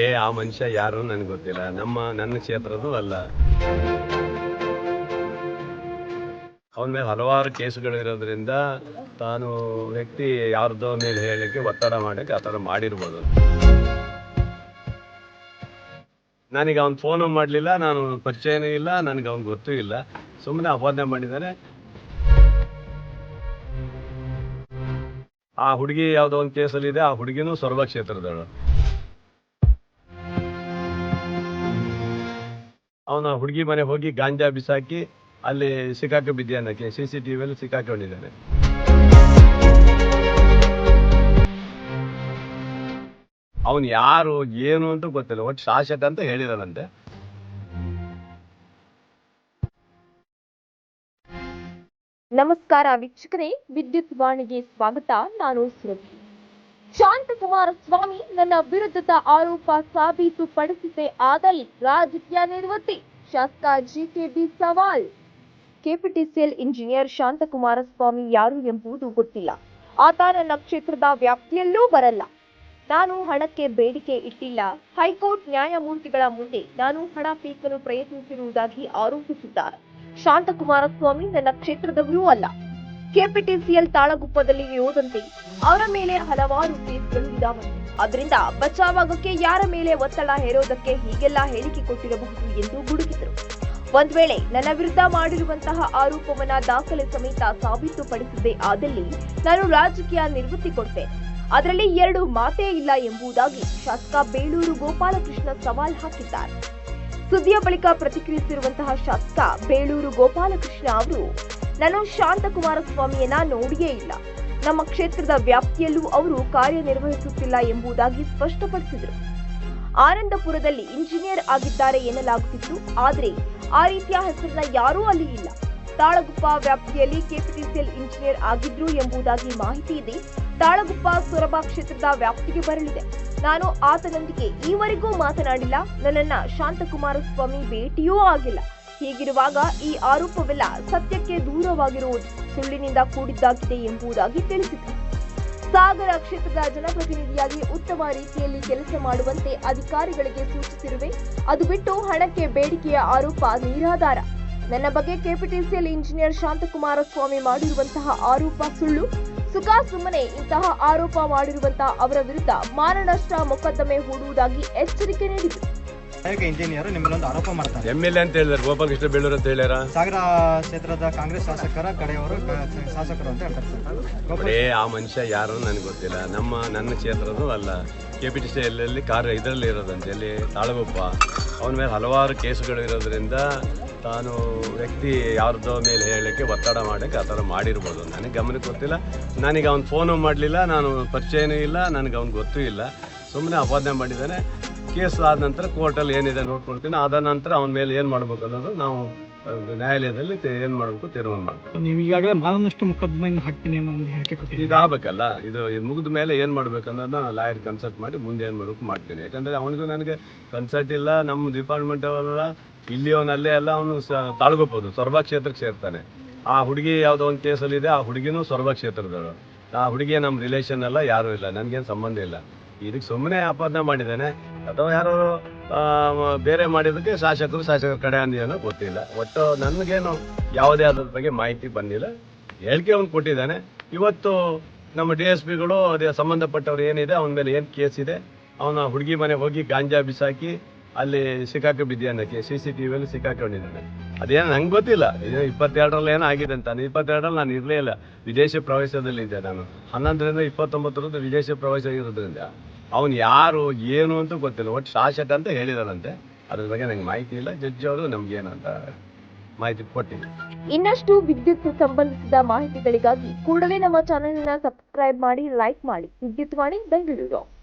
ಏ ಆ ಮನುಷ್ಯ ಯಾರು ನನಗೆ ಗೊತ್ತಿಲ್ಲ. ನಮ್ಮ, ನನ್ನ ಕ್ಷೇತ್ರದೂ ಅಲ್ಲ. ಅವನ ಮೇಲೆ ಹಲವಾರು ಕೇಸುಗಳು ಇರೋದ್ರಿಂದ ತಾನು ವ್ಯಕ್ತಿ ಯಾರ್ದೋ ಮೇಲೆ ಹೇಳಕ್ಕೆ ಒತ್ತಡ ಮಾಡಕ್ಕೆ ಆ ಥರ ಮಾಡಿರ್ಬೋದು. ನನಗೆ ಅವ್ನು ಫೋನು ಮಾಡಲಿಲ್ಲ, ನಾನು ಪರಿಚಯನೂ ಇಲ್ಲ, ನನಗೆ ಅವ್ನು ಗೊತ್ತೂ ಇಲ್ಲ. ಸುಮ್ಮನೆ ಅಪಾದನೆ ಮಾಡಿದ್ದಾರೆ ಆ ಹುಡುಗಿ ಯಾವುದೋ ಒಂದು ಕೇಸಲ್ಲಿದೆ, ಆ ಹುಡುಗಿನೂ ಸೊರಬ ಕ್ಷೇತ್ರದವಳು ಅವನ ಹುಡುಗಿ ಮನೆ ಹೋಗಿ ಗಾಂಜಾ ಬಿಸಾಕಿ ಅಲ್ಲಿ ಸಿಕ್ಕಾಕ ಬಿದ್ದಾನಕ್ಕೆ ಸಿ ಸಿ ಟಿ ವಿಯಲ್ಲಿ ಸಿಕ್ಕಾಕೊಂಡಿದ್ದಾನೆ. ಅವನು ಯಾರು, ಏನು ಅಂತ ಗೊತ್ತಿಲ್ಲ, ಒಟ್ಟು ಶಾಸಕ ಅಂತ ಹೇಳಿದಾನಂತೆ. ನಮಸ್ಕಾರ ವೀಕ್ಷಕರೇ, ವಿದ್ಯುತ್ ವಾಣಿಗೆ ಸ್ವಾಗತ. ನಾನು ಸುರಭಿ. ಶಾಂತಕುಮಾರ ಸ್ವಾಮಿ ನನ್ನ ವಿರುದ್ಧದ ಆರೋಪ ಸಾಬೀತುಪಡಿಸಿದೆ ಆದಲ್ಲಿ ರಾಜಕೀಯ ನಿವೃತ್ತಿ ಶಾಸಕ ಜಿಕೆಬಿ ಸವಾಲ್. ಕೆಪಿಟಿಸಿಎಲ್ ಇಂಜಿನಿಯರ್ ಶಾಂತಕುಮಾರ ಸ್ವಾಮಿ ಯಾರು ಎಂಬುದು ಗೊತ್ತಿಲ್ಲ. ಆತ ನನ್ನ ಕ್ಷೇತ್ರದ ವ್ಯಾಪ್ತಿಯಲ್ಲೂ ಬರಲ್ಲ. ನಾನು ಹಣಕ್ಕೆ ಬೇಡಿಕೆ ಇಟ್ಟಿಲ್ಲ. ಹೈಕೋರ್ಟ್ ನ್ಯಾಯಮೂರ್ತಿಗಳ ಮುಂದೆ ನಾನು ಹಣ ಪೀಕಲು ಪ್ರಯತ್ನಿಸಿರುವುದಾಗಿ ಆರೋಪಿಸಿದ್ದಾರೆ ಶಾಂತಕುಮಾರ ಸ್ವಾಮಿ ನನ್ನ ಕ್ಷೇತ್ರದವರೂ ಅಲ್ಲ. ಕೆಪಿಟಿಸಿಎಲ್ ತಾಳಗುಪ್ಪದಲ್ಲಿ ಇರುವುದಂತೆ ಅವರ ಮೇಲೆ ಹಲವಾರು ಕೇಸ್ಗಳು ಇದಾವೆ ಅದರಿಂದ ಬಚಾವಾಗಕ್ಕೆ ಯಾರ ಮೇಲೆ ಒತ್ತಡ ಹೇರೋದಕ್ಕೆ ಹೀಗೆಲ್ಲ ಹೇಳಿಕೆ ಕೊಟ್ಟಿರಬಹುದು ಎಂದು ಗುಡುಗಿದರು. ಒಂದ್ ವೇಳೆ ನನ್ನ ವಿರುದ್ಧ ಮಾಡಿರುವಂತಹ ಆರೋಪವನ್ನ ದಾಖಲೆ ಸಮೇತ ಸಾಬೀತುಪಡಿಸದೆ ಆದಲ್ಲಿ ನಾನು ರಾಜಕೀಯ ನಿವೃತ್ತಿ ಕೊಡ್ತೇನೆ ಅದರಲ್ಲಿ ಎರಡು ಮಾತೇ ಇಲ್ಲ ಎಂಬುದಾಗಿ ಶಾಸಕ ಬೇಳೂರು ಗೋಪಾಲಕೃಷ್ಣ ಸವಾಲ್ ಹಾಕಿದ್ದಾರೆ. ಸುದ್ದಿಯ ಬಳಿಕ ಪ್ರತಿಕ್ರಿಯಿಸಿರುವಂತಹ ಶಾಸಕ ಬೇಳೂರು ಗೋಪಾಲಕೃಷ್ಣ ಅವರು ನಾನು ಶಾಂತಕುಮಾರ ಸ್ವಾಮಿಯನ್ನ ನೋಡಿಯೇ ಇಲ್ಲ. ನಮ್ಮ ಕ್ಷೇತ್ರದ ವ್ಯಾಪ್ತಿಯಲ್ಲೂ ಅವರು ಕಾರ್ಯನಿರ್ವಹಿಸುತ್ತಿಲ್ಲ ಎಂಬುದಾಗಿ ಸ್ಪಷ್ಟಪಡಿಸಿದರು. ಆನಂದಪುರದಲ್ಲಿ ಇಂಜಿನಿಯರ್ ಆಗಿದ್ದಾರೆ ಎನ್ನಲಾಗುತ್ತಿತ್ತು. ಆದರೆ ಆ ರೀತಿಯ ಹೆಸರಿನ ಯಾರೂ ಅಲ್ಲಿ ಇಲ್ಲ. ತಾಳಗುಪ್ಪ ವ್ಯಾಪ್ತಿಯಲ್ಲಿ ಕೆಪಿಟಿಸಿಎಲ್ ಇಂಜಿನಿಯರ್ ಆಗಿದ್ರು ಎಂಬುದಾಗಿ ಮಾಹಿತಿ ಇದೆ. ತಾಳಗುಪ್ಪ ಸೊರಬ ಕ್ಷೇತ್ರದ ವ್ಯಾಪ್ತಿಗೆ ಬರಲಿದೆ. ನಾನು ಆತನೊಂದಿಗೆ ಈವರೆಗೂ ಮಾತನಾಡಿಲ್ಲ. ನನ್ನನ್ನ ಶಾಂತಕುಮಾರಸ್ವಾಮಿ ಭೇಟಿಯೂ ಆಗಿಲ್ಲ. ಹೀಗಿರುವಾಗ ಈ ಆರೋಪವೆಲ್ಲ ಸತ್ಯಕ್ಕೆ ದೂರವಾಗಿರುವುದು ಸುಳ್ಳಿನಿಂದ ಕೂಡಿದ್ದಾಗಿದೆ ಎಂಬುದಾಗಿ ತಿಳಿಸಿದರು ಸಾಗರ ಕ್ಷೇತ್ರದ ಜನಪ್ರತಿನಿಧಿಯಾಗಿ ಉತ್ತಮ ರೀತಿಯಲ್ಲಿ ಕೆಲಸ ಮಾಡುವಂತೆ ಅಧಿಕಾರಿಗಳಿಗೆ ಸೂಚಿಸಿರುವೆ, ಅದು ಬಿಟ್ಟು ಹಣಕ್ಕೆ ಬೇಡಿಕೆಯ ಆರೋಪ ನಿರಾಧಾರ. ನನ್ನ ಬಗ್ಗೆ ಕೆಪಿಟಿಸಿಎಲ್ ಇಂಜಿನಿಯರ್ ಶಾಂತಕುಮಾರ ಸ್ವಾಮಿ ಮಾಡಿರುವಂತಹ ಆರೋಪ ಸುಳ್ಳು. ಸುಖಾ ಸುಮ್ಮನೆ ಇಂತಹ ಆರೋಪ ಮಾಡಿರುವಂತಹ ಅವರ ವಿರುದ್ಧ ಮಾನನಷ್ಟ ಮೊಕದ್ದಮೆ ಹೂಡುವುದಾಗಿ ಎಚ್ಚರಿಕೆ ನೀಡಿದರು ಸಹಾಯಕ ಇಂಜಿನಿಯರ್ ನಿಮ್ಮಲ್ಲೊಂದು ಆರೋಪ ಮಾಡ್ತಾರೆ. ಎಂ ಎಲ್ ಎ ಅಂತ ಹೇಳಿದಾರೆ ಗೋಪಾಲಕೃಷ್ಣ ಬೇಳೂರು ಅಂತ ಹೇಳ್ಯಾರ? ಸಾಗರ ಕ್ಷೇತ್ರದ ಕಾಂಗ್ರೆಸ್ ಶಾಸಕರ ಕಡೆಯವರು ಶಾಸಕರು ಅಂತ ಹೇಳ್ತಾರೆ ಸರ್. ಏ ಆ ಮನುಷ್ಯ ಯಾರು ನನಗೆ ಗೊತ್ತಿಲ್ಲ. ನಮ್ಮ ನನ್ನ ಕ್ಷೇತ್ರದ ಅಲ್ಲ. ಕೆ ಪಿ ಟಿ ಸಿ ಎಲ್ಲೆಲ್ಲಿ ಕಾರ್ಯ ಇದರಲ್ಲಿ ಇರೋದಂತೆ ಅಲ್ಲಿ ತಾಳಗೊಪ್ಪ ಅವನ ಮೇಲೆ ಹಲವಾರು ಕೇಸುಗಳು ಇರೋದ್ರಿಂದ ತಾನು ವ್ಯಕ್ತಿ ಯಾರ್ದೋ ಮೇಲೆ ಹೇಳಲಿಕ್ಕೆ ಒತ್ತಡ ಮಾಡೋಕ್ಕೆ ಆ ಥರ ಮಾಡಿರ್ಬೋದು. ನನಗೆ ಗಮನಕ್ಕೆ ಗೊತ್ತಿಲ್ಲ. ನನಗೆ ಅವ್ನು ಫೋನು ಮಾಡಲಿಲ್ಲ ನಾನು ಪರಿಚಯನೂ ಇಲ್ಲ ನನಗೆ ಅವ್ನು ಗೊತ್ತೂ ಇಲ್ಲ. ಸುಮ್ಮನೆ ಅಪಾದನೆ ಮಾಡಿದ್ದಾನೆ. ಕೇಸ್ ಆದ ನಂತರ ಕೋರ್ಟಲ್ಲಿ ಏನಿದೆ ನೋಡ್ಕೊಳ್ತೀನಿ. ಆದ ನಂತರ ಅವನ ಮೇಲೆ ಏನು ಮಾಡ್ಬೇಕು ಅನ್ನೋದು ನಾವು ನ್ಯಾಯಾಲಯದಲ್ಲಿ ಏನು ಮಾಡಬೇಕು ತೀರ್ಮಾನ ಮಾಡ್ತೀವಿ ನೀವು ಈಗಾಗಲೇ ಮಾನನಷ್ಟು ಮುಖದ್ಮೆಯನ್ನು ಹಾಕ್ತೀನಿ ಅನ್ನೋ ಒಂದು ಹೇಳಿಕೆ ಕೊಟ್ಟಿದ್ದೀರಿ. ಇದು ಆಗ್ಬೇಕಲ್ಲ? ಇದು ಇದು ಮುಗಿದ ಮೇಲೆ ಏನು ಮಾಡ್ಬೇಕು ಅನ್ನೋದನ್ನ ಲಾಯರ್ ಕನ್ಸಲ್ಟ್ ಮಾಡಿ ಮುಂದೆ ಏನು ಮಾಡ್ಬೇಕು ಮಾಡ್ತೀನಿ. ಯಾಕಂದ್ರೆ ಅವನಿಗೂ ನನಗೆ ಕನ್ಸಲ್ಟ್ ಇಲ್ಲ ನಮ್ಮ ಡಿಪಾರ್ಟ್ಮೆಂಟ್ ಅವರೆಲ್ಲ ಇಲ್ಲಿ ಅವನಲ್ಲೇ ಎಲ್ಲ ಅವನು ತಾಳ್ಗೋಬಹುದು ಸೊರಬ ಕ್ಷೇತ್ರಕ್ಕೆ ಸೇರ್ತಾನೆ. ಆ ಹುಡುಗಿ ಯಾವುದೋ ಒಂದು ಕೇಸಲ್ಲಿದೆ ಆ ಹುಡುಗಿನೂ ಸೊರಬ ಕ್ಷೇತ್ರದವರು ಆ ಹುಡುಗಿ ನಮ್ಮ ರಿಲೇಷನ್ ಎಲ್ಲ ಯಾರೂ ಇಲ್ಲ ನನಗೇನು ಸಂಬಂಧ ಇಲ್ಲ. ಇದಕ್ಕೆ ಸುಮ್ಮನೆ ಆಪಾದನೆ ಮಾಡಿದ್ದಾನೆ. ಅಥವಾ ಯಾರು ಬೇರೆ ಮಾಡಿದ್ದಕ್ಕೆ ಶಾಸಕರು ಶಾಸಕರ ಕಡೆ ಅಂದೇನೋ ಗೊತ್ತಿಲ್ಲ. ಒಟ್ಟು ನನಗೇನು ಯಾವುದೇ ಅದ್ರ ಬಗ್ಗೆ ಮಾಹಿತಿ ಬಂದಿಲ್ಲ. ಹೇಳಿಕೆ ಅವ್ನು ಕೊಟ್ಟಿದ್ದಾನೆ. ಇವತ್ತು ನಮ್ಮ ಡಿ ಎಸ್ ಪಿಗಳು ಅದೇ ಸಂಬಂಧಪಟ್ಟವ್ರು ಏನಿದೆ, ಅವನ ಮೇಲೆ ಏನು ಕೇಸ್ ಇದೆ, ಅವನ ಹುಡುಗಿ ಮನೆ ಹೋಗಿ ಗಾಂಜಾ ಬಿಸಾಕಿ ಅಲ್ಲಿ ಸಿಕ್ಕಾಕ ಅನ್ನಕ್ಕೆ ಸಿ ಸಿ ಟಿ ವಿಯಲ್ಲಿ ಸಿಕ್ಕಾಕೊಂಡಿದ್ದಾನೆ ಅದೇನು ನಂಗೆ ಗೊತ್ತಿಲ್ಲ. ಇದು ಇಪ್ಪತ್ತೆರಡರಲ್ಲಿ ಏನೋ ಆಗಿದೆ ಅಂತ. ನಾನು ಇಪ್ಪತ್ತೆರಡರಲ್ಲಿ ನಾನು ಇರಲೇ ಇಲ್ಲ. ವಿದೇಶಿ ಪ್ರವೇಶದಲ್ಲಿದ್ದೆ ನಾನು. ಹನ್ನೊಂದರಿಂದ ಇಪ್ಪತ್ತೊಂಬತ್ತರದ್ದು ವಿದೇಶಿ ಪ್ರವೇಶ ಆಗಿರೋದ್ರಿಂದ ಅವನು ಯಾರು, ಏನು ಅಂತ ಗೊತ್ತಿಲ್ಲ. ಒಟ್ಟು ಶಾಸಕ ಅಂತ ಹೇಳಿದಾರಂತೆ ಅದ್ರ ಬಗ್ಗೆ ನಂಗೆ ಮಾಹಿತಿ ಇಲ್ಲ. ಜಡ್ಜ್ ಅವರು ನಮ್ಗೇನು ಅಂತ ಮಾಹಿತಿ ಕೊಟ್ಟಿಲ್ಲ. ಇನ್ನಷ್ಟು ವಿದ್ಯುತ್ ಸಂಬಂಧಿಸಿದ ಮಾಹಿತಿಗಳಿಗಾಗಿ ಕೂಡಲೇ ನಮ್ಮ ಚಾನೆಲ್ನ ಸಬ್ಸ್ಕ್ರೈಬ್ ಮಾಡಿ ಲೈಕ್ ಮಾಡಿ. ವಿದ್ಯುತ್ ವಾಣಿ, ಬೆಂಗಳೂರು.